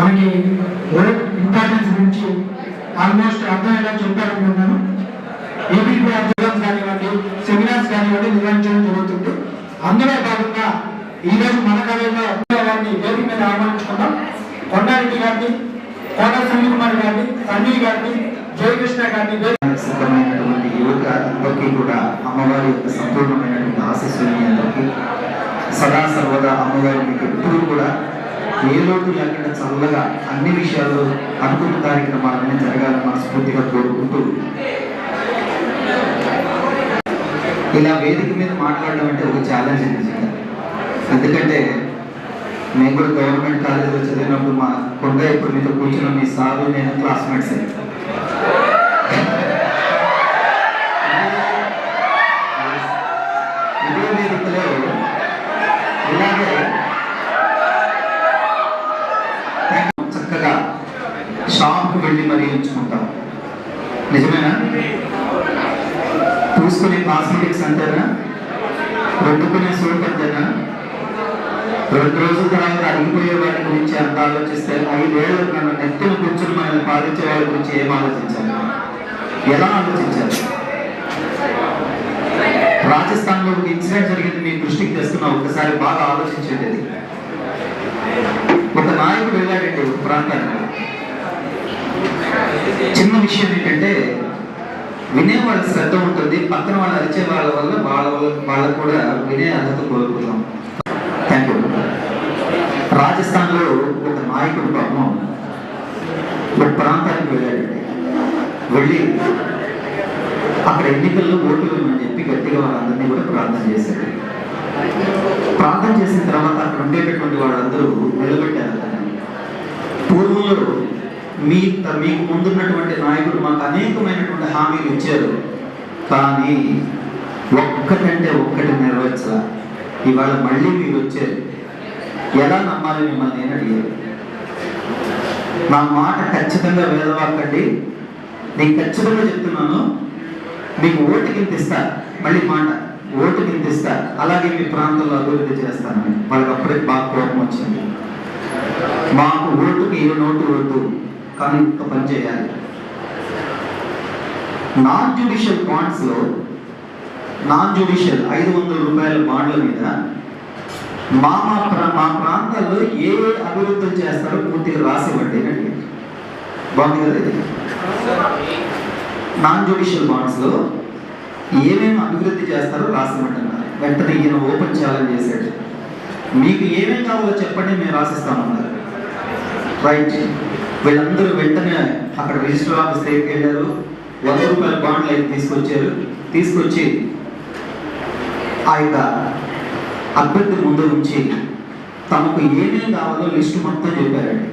మనకి vote importance గురించి almost అర్థమయ్యేలా చెప్పాలనుకుంటున్నాను. ఏపీ ప్రోగ్రామ్స్ కానివ్వండి సెమినార్స్ కానివ్వండి నిర్వహించడం జరుగుతుంది అందులో భాగంగా ఈరోజు మన కాలేజీలో గారిని వేదిక మీద ఆహ్వానించుకున్నాం కొండారెడ్డి గారిని కోట సంజయ్ కుమార్ గారిని సంజయ్ గారిని జయకృష్ణ గారిని సిద్ధమైనటువంటి యువత అందరికీ కూడా అమ్మవారి యొక్క సంపూర్ణమైనటువంటి ఆశీస్సులు అందరికీ సదా సర్వదా అమ్మవారి మీకు ఎప్పుడూ కూడా ఏ లోటు లేకుండా చల్లగా అన్ని విషయాల్లో అనుకున్న కార్యక్రమాలన్నీ జరగాలని మనస్ఫూర్తిగా కోరుకుంటూ ఇలా వేదిక మీద మాట్లాడడం అంటే ఒక ఛాలెంజ్ నిజంగా ఎందుకంటే మేము కూడా గవర్నమెంట్ కాలేజీలో చదివినప్పుడు మా కొండ ఇప్పుడు మీతో కూర్చున్న మీ సారు నేను క్లాస్మేట్స్ అయ్యాను వేదికలో ఇలాగే చక్కగా షాప్కి వెళ్ళి మరీ ఉంచుకుంటాం నిజమేనా పూసుకునే కాస్మెటిక్స్ అంతేనా వండుకునే సోప్ అంతేనా రెండు రోజుల తర్వాత అడిగిపోయే వాటి గురించి అంత ఆలోచిస్తే ఐదేళ్ళు నన్ను నెత్తిన కూర్చుని మనల్ని పాలించే వాళ్ళ గురించి ఏం ఆలోచించాలి ఎలా ఆలోచించాలి రాజస్థాన్లో ఒక ఇన్సిడెంట్ జరిగింది మీ దృష్టికి తెస్తున్నా ఒకసారి బాగా ఆలోచించేది ఒక నాయకుడు వెళ్ళాడండి ఒక ప్రాంతానికి. చిన్న విషయం ఏంటంటే వినే వాళ్ళకి శ్రద్ధ ఉంటుంది పక్కన వాళ్ళు అరిచే వాళ్ళ వల్ల వాళ్ళ వల్ల వాళ్ళకు కూడా వినే అర్హత కోల్పోతాం. థ్యాంక్ యూ రాజస్థాన్లో నాయకుడు పాపం ఒక ప్రాంతానికి వెళ్ళాడు. వెళ్ళి అక్కడ ఎన్నికల్లో ఓటు అని చెప్పి గట్టిగా వాళ్ళందరినీ కూడా ప్రార్థన చేశాడు. ప్రార్థన చేసిన తర్వాత అక్కడ ఉండేటటువంటి వాళ్ళందరూ నిలబెట్టారు పూర్వంలో మీ త- మీకు ముందున్నటువంటి నాయకుడు మాకు అనేకమైనటువంటి హామీలు ఇచ్చారు. కానీ ఒక్కటంటే ఒక్కటి నెరవేర్చాల. ఇవాళ మళ్ళీ మీరు వచ్చారు. ఎలా నమ్మాలి మిమ్మల్ని నేను అడిగారు. నా మాట ఖచ్చితంగా వేదవాకండి నేను ఖచ్చితంగా చెప్తున్నాను. మీకు ఓటు కింద మళ్ళీ మాట ఓటు కింద అలాగే మీ ప్రాంతంలో అభివృద్ధి చేస్తాను. వాళ్ళకి అప్పుడే బాగా కోపం వచ్చింది. మాకు ఓటుకి ఏ నోటు వద్దు. కానీ ఇంత పని చేయాలి. Non judicial bonds non judicial ఐదు వందల రూపాయల బాండ్ల మీద మా మా ప్రా- మా ప్రాంతాల్లో ఏ అభివృద్ధి చేస్తారో పూర్తిగా రాసివ్వండి అని బాగుంది కదా ఇది? నాన్ జ్యుడిషియల్ బాండ్స్లో ఏమేమి అభివృద్ధి చేస్తారో రాసివ్వమంటున్నారు వెంటనే ఈయన ఓపెన్ ఛాలెంజ్ చేశాడు. మీకు ఏమేమి కావాలో చెప్పండి మేము రాసిస్తామన్నారు రైట్. వీళ్ళందరూ వెంటనే అక్కడ రిజిస్టర్ ఆఫీస్ దగ్గరికి వెళ్ళారు. వంద రూపాయల బాండ్లు అయితే తీసుకొచ్చారు. తీసుకొచ్చి ఆ యొక్క అభ్యర్థి ముందు ఉంచి తమకు ఏమేమి కావాలో లిస్ట్ మొత్తం చెప్పారండి.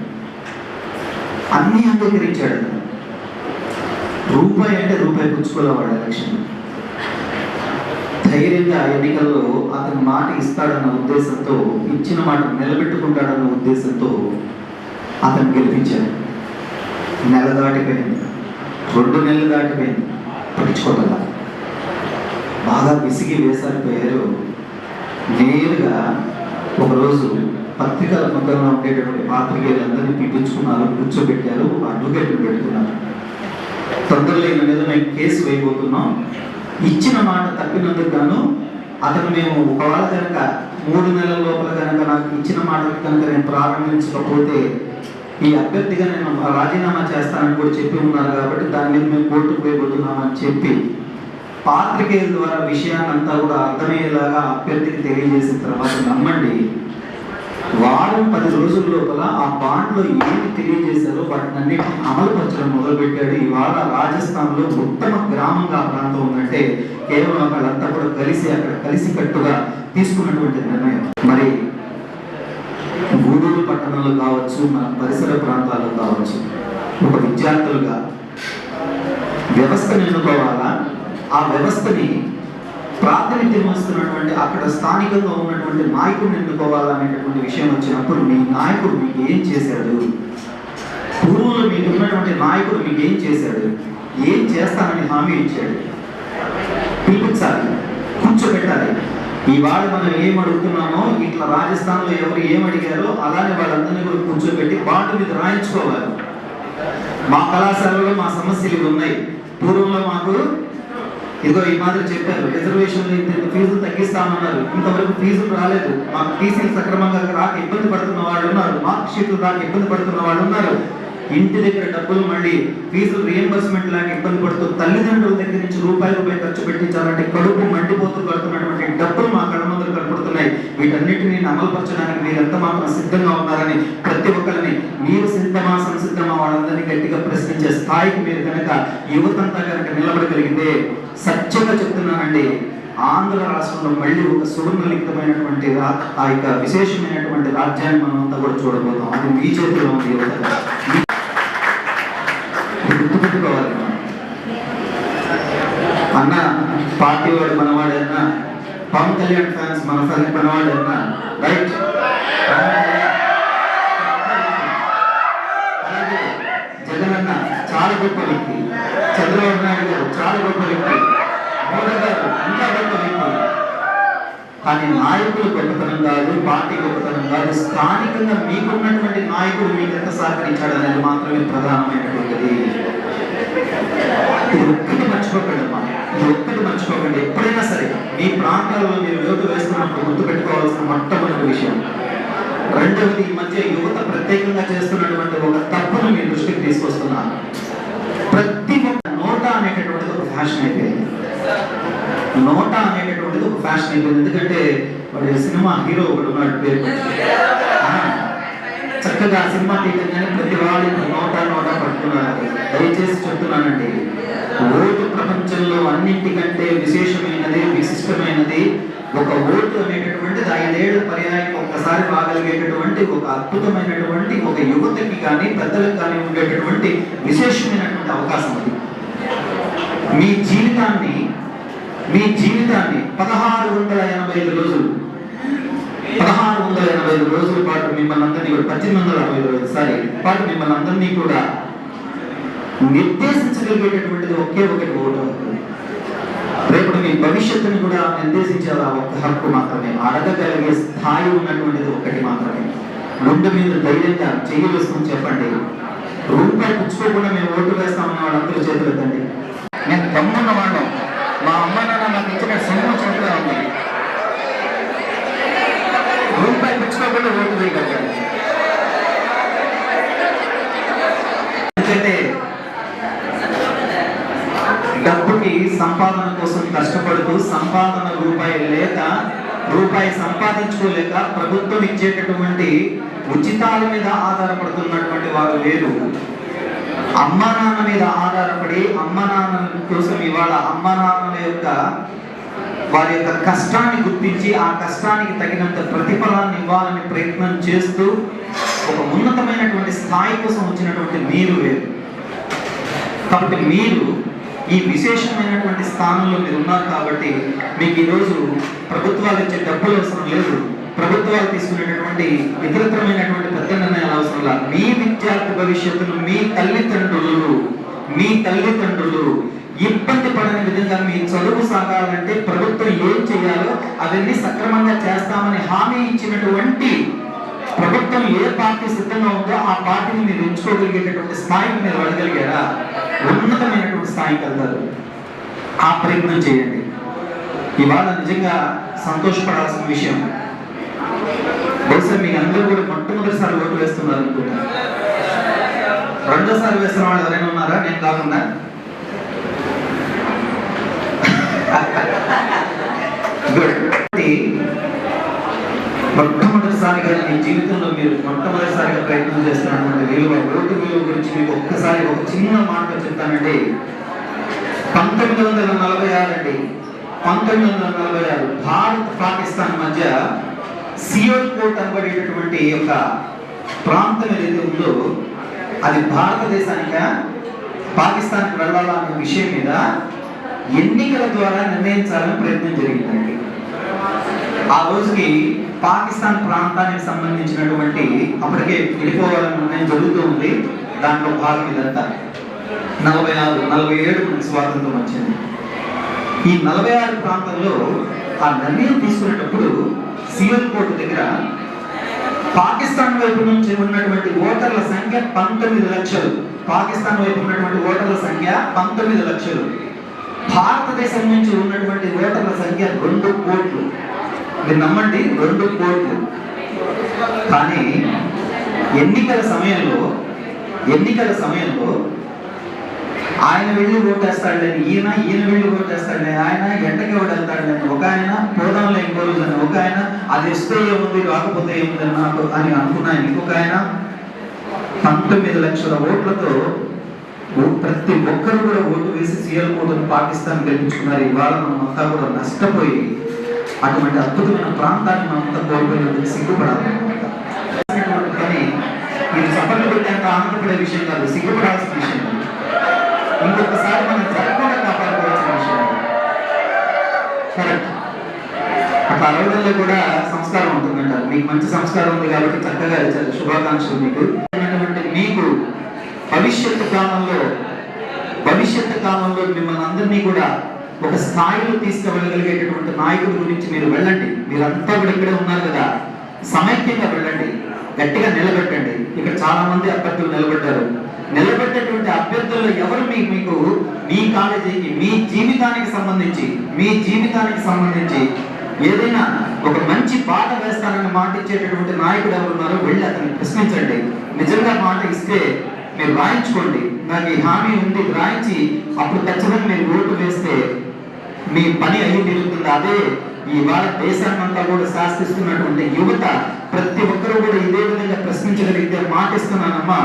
అన్నీ అంగీకరించాడు. రూపాయి అంటే రూపాయి పుచ్చుకోలేవాడు ఎలక్షన్. ధైర్యంగా ఎన్నికల్లో అతను మాట ఇస్తాడన్న ఉద్దేశంతో ఇచ్చిన మాట నిలబెట్టుకుంటాడన్న ఉద్దేశంతో అతను గెలిపించాడు. నెల దాటిపోయింది. రెండు నెలలు దాటిపోయింది. పట్టించుకోగల బాగా విసిగి వేసారిపోయారు నేరుగా ఒకరోజు పత్రికల ముఖంలో ఉండేటటువంటి పాత్రికేయులందరినీ పిలిపించుకున్నారు కూర్చోబెట్టారు అడ్వకేట్లు పెట్టుకున్నారు తొందరలో ఈయన మీద మేము కేసు వేయబోతున్నాం. ఇచ్చిన మాట తప్పినందుకు గాను అతను మేము ఒకవేళ కనుక మూడు నెలల లోపల కనుక నాకు ఇచ్చిన మాట కనుక నేను ప్రారంభించకపోతే ఈ అభ్యర్థిగా నేను రాజీనామా చేస్తానని కూడా చెప్పి ఉన్నారు కాబట్టి దాని మీద మేము కోర్టుకు వేయబోతున్నామని చెప్పి పాత్రికేయుల ద్వారా విషయాన్ని అంతా కూడా అర్థమయ్యేలాగా అభ్యర్థికి తెలియజేసిన తర్వాత నమ్మండి వారం పది రోజుల లోపల ఆ బాండ్లో ఏమి తెలియజేశారో వాటిని అన్నిటిని అమలుపరచడం మొదలుపెట్టాడు. ఇవాళ రాజస్థాన్లో ఉత్తమ గ్రామంగా ఆ ప్రాంతం ఉందంటే కేవలం అక్కడంతా కూడా కలిసి అక్కడ కలిసి కట్టుగా తీసుకున్నటువంటి నిర్ణయం. మరి గూడూరు పట్టణంలో కావచ్చు మన పరిసర ప్రాంతాల్లో కావచ్చు ఒక విద్యార్థులుగా వ్యవస్థను ఎన్నుకోవాలా ఆ వ్యవస్థని ప్రాతినిధ్యం వస్తున్నటువంటి అక్కడ స్థానికంగా ఉన్నటువంటి నాయకుడిని ఎన్నుకోవాలనేటటువంటి విషయం వచ్చినప్పుడు మీ నాయకుడు మీకు ఏం చేశాడు? పూర్వంలో మీకు ఉన్నటువంటి నాయకుడు మీకు ఏం చేశాడు? ఏం చేస్తానని హామీ ఇచ్చాడు? పిలిపించాలి. కూర్చోబెట్టాలి. ఇవాళ మనం ఏం అడుగుతున్నామో ఇట్లా రాజస్థాన్లో ఎవరు ఏం అడిగారో అలానే వాళ్ళందరినీ కూడా కూర్చోబెట్టి బాండ్ మీద రాయించుకోవాలి. మా కళాశాలలో మా సమస్యలు ఉన్నాయి. పూర్వంలో మాకు ఇదిగో ఈ మాదిరి చెప్పారు. రిజర్వేషన్లు ఇంత ఫీజులు తగ్గిస్తామన్నారు. ఇంతవరకు ఫీజులు రాలేదు. మాకు టీసీలు సక్రమంగా రాక ఇబ్బంది పడుతున్న వాళ్ళు ఉన్నారు. మార్క్ షీట్లు రాక ఇబ్బంది పడుతున్న వాళ్ళు ఉన్నారు. ఇంటి దగ్గర డబ్బులు మళ్ళీ ఫీజులు రియంబర్స్మెంట్ లాగా ఇబ్బంది పడుతూ తల్లిదండ్రుల దగ్గర నుంచి రూపాయి రూపాయి ఖర్చు పెట్టించాలంటే కడుపు మండిపోతూ కడుతున్నటువంటి డబ్బులు మా కళ్ళ ముందర కనపడుతున్నాయి వీటన్నిటిని అమలుపరచడానికి మీరు ఎంత మాత్రం సిద్ధంగా ఉన్నారని ప్రతి ఒక్కరిని మీరు సిద్ధమా సంసిద్ధమా వాళ్ళందరినీ గట్టిగా ప్రశ్నించే స్థాయికి మీరు కనుక యువతంతా కనుక నిలబడగలిగితే సత్యంగా చెప్తున్నానండి. ఆంధ్ర రాష్ట్రంలో మళ్ళీ ఒక సువర్ణలిఖితమైనటువంటి ఆ యొక్క విశేషమైనటువంటి రాజ్యాన్ని మనం అంతా కూడా చూడబోతాం అది మీ చేతిలో ఉంది యువత గుర్తుపెట్టుకోవాలి. అన్న పార్టీ వాడు మనవాడు. పవన్ కళ్యాణ్ ఫ్యాన్స్ మన ఫ్యాన్ మనవాడన్నా రైట్ అలాగే జగన్ అన్న చాలా గొప్ప వ్యక్తి. చంద్రబాబు నాయుడు గారు చాలా గొప్ప వ్యక్తి. మోడీ గారు ఇంకా గొప్ప వ్యక్తి. కానీ నాయకులు గొప్పతనం కాదు పార్టీ గొప్పతనం కాదు. స్థానికంగా మీకున్నటువంటి నాయకుడు మీకు ఎంత సహకరించాడు అనేది మాత్రమే ప్రధానమైనటువంటిది. ఇది ఒక్కటి మర్చిపోకండి అమ్మా మర్చిపోకండి. ఎప్పుడైనా సరే మీ ప్రాంతాల్లో మీరు యువత వేస్తున్నప్పుడు గుర్తు పెట్టుకోవాల్సిన మొట్టమొదటి విషయం. రెండవది ఈ మధ్య యువత ప్రత్యేకంగా చేస్తున్నటువంటి ఒక తప్పును మీ దృష్టికి తీసుకొస్తున్నాను. ప్రతి ఒక్క నోట అనేటటువంటిది ఒక ఫ్యాషన్ అయిపోయింది. నోట అనేటటువంటిది ఒక ఫ్యాషన్ అయిపోయింది. ఎందుకంటే వాడు సినిమా హీరో ఒకడు ఉన్నాడు పేరు. చక్కగా సినిమా సినిమా కానీ ప్రతి వాళ్ళు నోట నోట పట్టుకున్నారు. దయచేసి చెప్తున్నానండి. ఓటు ప్రపంచంలో అన్నింటికంటే విశేషమైనది విశిష్టమైనది ఒక ఓటు అనేటటువంటిది ఐదేళ్ళ పర్యాయం ఒక్కసారి రాగలిగేటటువంటి ఒక అద్భుతమైనటువంటి ఒక యువతకి కానీ పెద్దలకు కానీ ఉండేటటువంటి విశేషమైనటువంటి అవకాశం అది. మీ జీవితాన్ని మీ జీవితాన్ని పదహారు వందల ఎనభై ఐదు రోజులు పదహారు వందల ఎనభై ఐదు రోజుల పాటు మిమ్మల్ని అందరినీ కూడా పద్దెనిమిది వందల అరవై ఐదు సారీ పాటు మిమ్మల్ని అందరినీ కూడా నిర్దేశించగలిగేటటువంటిది ఒకే ఒకటి ఓటు రేపు మీ భవిష్యత్తుని కూడా నిర్దేశించేది ఆ ఒక్క హక్కు మాత్రమే అడగగలిగే స్థాయి ఉన్నటువంటిది ఒకటి మాత్రమే. గుండె మీద ధైర్యంగా చెయ్యి వేసుకుని చెప్పండి. రూపాయి పుచ్చుకోకుండా మేము ఓటు వేస్తామన్న వాళ్ళందరూ చేతులు ఎత్తండి నేను తమ్మున్న వాళ్ళం. మా అమ్మ నాన్న నాకు ఇచ్చిన సింహం చేతిలో ఉంది రూపాయి పుచ్చుకోకుండా ఓటు వేయగలిగాను ఎందుకంటే డబ్బుకి సంపాదన కోసం కష్టపడుతూ సంపాదన రూపాయి లేక రూపాయి సంపాదించుకోలేక ప్రభుత్వం ఇచ్చేటటువంటి ఉచితాల మీద ఆధారపడుతున్నటువంటి వారు వేరు అమ్మ నాన్న మీద ఆధారపడి అమ్మ నాన్న కోసం ఇవాళ అమ్మ నాన్నల యొక్క వారి యొక్క కష్టాన్ని గుర్తించి ఆ కష్టానికి తగినంత ప్రతిఫలాన్ని ఇవ్వాలని ప్రయత్నం చేస్తూ ఒక ఉన్నతమైనటువంటి స్థాయి కోసం వచ్చినటువంటి మీరు వేరు. కాబట్టి మీరు ఈ విశేషమైనటువంటి స్థానంలో మీరు ఉన్నారు కాబట్టి మీకు ఈరోజు ప్రభుత్వాలు ఇచ్చే డబ్బులు అవసరం లేదు. ప్రభుత్వాలు తీసుకునేటటువంటి ఇతరత్రమైనటువంటి పెద్ద నిర్ణయాలు అవసరం లేదు. మీ విద్యార్థి భవిష్యత్తును మీ తల్లిదండ్రులు మీ తల్లిదండ్రులు ఇబ్బంది పడని విధంగా మీ చదువు సాగాలంటే ప్రభుత్వం ఏం చేయాలో అవన్నీ సక్రమంగా చేస్తామని హామీ ఇచ్చినటువంటి ప్రభుత్వం ఏ పార్టీ సిద్ధంగా ఉందో ఆ పార్టీని మీరు ఎంచుకోగలిగేటటువంటి స్థాయికి మీరు వెళ్ళగలిగారా? ఉన్నతమైనటువంటి స్థాయికి వెళ్తారు ఆ ప్రయత్నం చేయండి. ఇవాళ నిజంగా సంతోషపడాల్సిన విషయం. బహుశా మీ అందరూ కూడా మొట్టమొదటిసారి ఓటు వేస్తున్నారు అనుకుంటా రెండోసారి వేస్తున్న వాళ్ళు ఎవరైనా ఉన్నారా? నేను కాకుండా. గుడ్ మీ జీవితంలో మీరు మొట్టమొదటిసారిగా ప్రయత్నం చేస్తున్నటువంటి విలువ ఓటు విలువ గురించి మీకు ఒక్కసారి ఒక చిన్న మాట చెప్తానండి. పంతొమ్మిది వందల నలభై ఆరు అండి. పంతొమ్మిది వందల నలభై ఆరు భారత్ పాకిస్తాన్ మధ్య సియోల్ కోట్ అనబడేటటువంటి యొక్క ప్రాంతం ఏదైతే ఉందో అది భారతదేశానిక పాకిస్తాన్కి వెళ్ళాలా అనే విషయం మీద ఎన్నికల ద్వారా నిర్ణయించాలని ప్రయత్నం జరిగిందండి. ఆ రోజుకి పాకిస్తాన్ ప్రాంతానికి సంబంధించినటువంటి అప్పటికే విడిపోవాలని జరుగుతూ ఉంది. దాంట్లో భాగం ఇదంతా. నలభై ఆరు నలభై ఏడు మనకి స్వాతంత్రం వచ్చింది. ఈ నలభై ఆరు ప్రాంతంలో ఆ నిర్ణయం తీసుకునేటప్పుడు సిఎల్ కోర్టు దగ్గర పాకిస్తాన్ వైపు నుంచి ఉన్నటువంటి ఓటర్ల సంఖ్య పంతొమ్మిది లక్షలు. పాకిస్తాన్ వైపు ఉన్నటువంటి ఓటర్ల సంఖ్య పంతొమ్మిది లక్షలు. భారతదేశం నుంచి ఉన్నటువంటి ఓటర్ల సంఖ్య రెండు కోట్లు మీరు నమ్మండి రెండు కోట్లు. కానీ ఎన్నికల సమయంలో ఎన్నికల సమయంలో ఆయన వెళ్ళి ఓటేస్తాడులేని ఈయన ఈయన వెళ్ళి ఓటేస్తాడని ఆయన ఎండకి ఎవడు ఒక ఆయన పోదాంలో ఇంకో రోజులని ఒక ఆయన అది ఇస్తే ఏముంది రాకపోతే ఏముంది నాకు అని అనుకున్నాను ఇంకొక ఆయన పంతొమ్మిది లక్షల ఓట్లతో ప్రతి ఒక్కరు కూడా ఓటు వేసి సీఎల్ కోటను పాకిస్తాన్ గెలిపించుకున్నారు. ఇవాళ మనం అంతా కూడా నష్టపోయి అటువంటి అద్భుతమైన ప్రాంతాన్ని మనమంతా కోల్పోయినందుకు సిగ్గుపడాలి. కానీ ఇది సఫలం పెట్టేంత ఆనందపడే విషయం కాదు సిగ్గుపడాల్సిన విషయం కాదు. ఇంకొకసారి మనం జరగకుండా కాపాడుకోవాల్సిన విషయం కరెక్ట్ అట్లా అరవడంలో కూడా సంస్కారం ఉంటుందంటారు. మీకు మంచి సంస్కారం ఉంది కాబట్టి చక్కగా ఇచ్చారు శుభాకాంక్షలు మీకు. మీకు భవిష్యత్తు కాలంలో భవిష్యత్తు కాలంలో మిమ్మల్ని అందరినీ కూడా ఒక స్థాయిలో తీసుకువెళ్ళగలిగేటటువంటి నాయకుల గురించి మీరు వెళ్ళండి. మీరంతా కూడా ఇక్కడే ఉన్నారు కదా. సమైక్యంగా వెళ్ళండి. గట్టిగా నిలబెట్టండి. ఇక్కడ చాలా మంది అభ్యర్థులు నిలబెట్టారు నిలబెట్టేటువంటి అభ్యర్థుల్లో ఎవరు మీ మీకు మీ కాలేజీకి మీ జీవితానికి సంబంధించి మీ జీవితానికి సంబంధించి ఏదైనా ఒక మంచి పాట వేస్తానని మాట ఇచ్చేటటువంటి నాయకుడు ఎవరు ఉన్నారో వెళ్ళి అతన్ని ప్రశ్నించండి. నిజంగా మాట ఇస్తే మీరు రాయించుకోండి. నాకు ఈ హామీ ఉంది రాయించి అప్పుడు ఖచ్చితంగా మీరు ఓటు వేస్తే మీ పని అయి తిరుగుతుంది. అదే ఈ దేశాన్నంతా కూడా శాసిస్తున్నటువంటి యువత ప్రతి ఒక్కరూ కూడా ఇదే విధంగా ప్రశ్నించగలిగితే మాటిస్తున్నానమ్మా.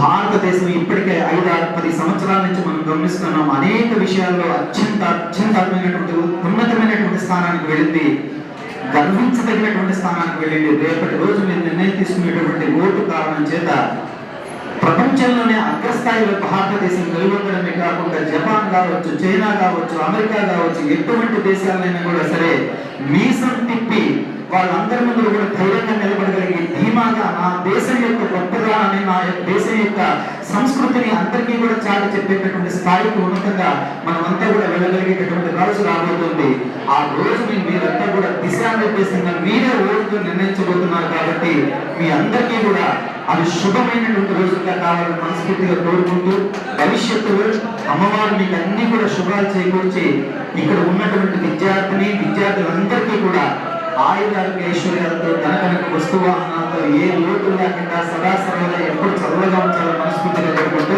భారతదేశం ఇప్పటికే ఐదు ఆరు పది సంవత్సరాల నుంచి మనం గమనిస్తున్నాం. అనేక విషయాల్లో అత్యంత అత్యంతమైనటువంటి ఉన్నతమైనటువంటి స్థానానికి వెళ్ళింది. గర్వించదగినటువంటి స్థానానికి వెళ్ళింది. రేపటి రోజు మీరు నిర్ణయం తీసుకునేటువంటి ఓటు కారణం చేత ప్రపంచంలోనే అగ్రస్థాయిలో భారతదేశం వెలువడమే కాకుండా జపాన్ కావచ్చు చైనా కావచ్చు అమెరికా కావచ్చు ఎటువంటి దేశాలైనా కూడా సరే మీసం తిప్పి వాళ్ళందరి ముందు కూడా ధైర్యంగా నిలబడగలిగి ధీమాగా నా దేశం యొక్క గొప్పదనాన్ని నా మా దేశం యొక్క సంస్కృతిని అందరికీ కూడా చాటి చెప్పేటటువంటి స్థాయికి ఉన్నతంగా మనమంతా కూడా వెళ్ళగలిగేటటువంటి రోజు రాబోతుంది. ఆ రోజు మీ మీరంతా కూడా దిశానిర్దేశంగా మీరే ఓటుతో నిర్ణయించబోతున్నారు కాబట్టి మీ అందరికీ కూడా అది శుభమైనటువంటి రోజుగా కావాలని మనస్ఫూర్తిగా కోరుకుంటూ భవిష్యత్తులో అమ్మవారు మీకు అన్ని కూడా శుభాలు చేకూర్చి ఇక్కడ ఉన్నటువంటి విద్యార్థిని విద్యార్థులందరికీ కూడా ఆయుధాలకు ఐశ్వర్యాలతో ధనకనక వస్తు వాహనాలతో ఏ లోటు లేకుండా సదా సర్వదా ఎప్పుడు చల్లగా ఉంచాలని మనస్ఫూర్తిగా కోరుకుంటూ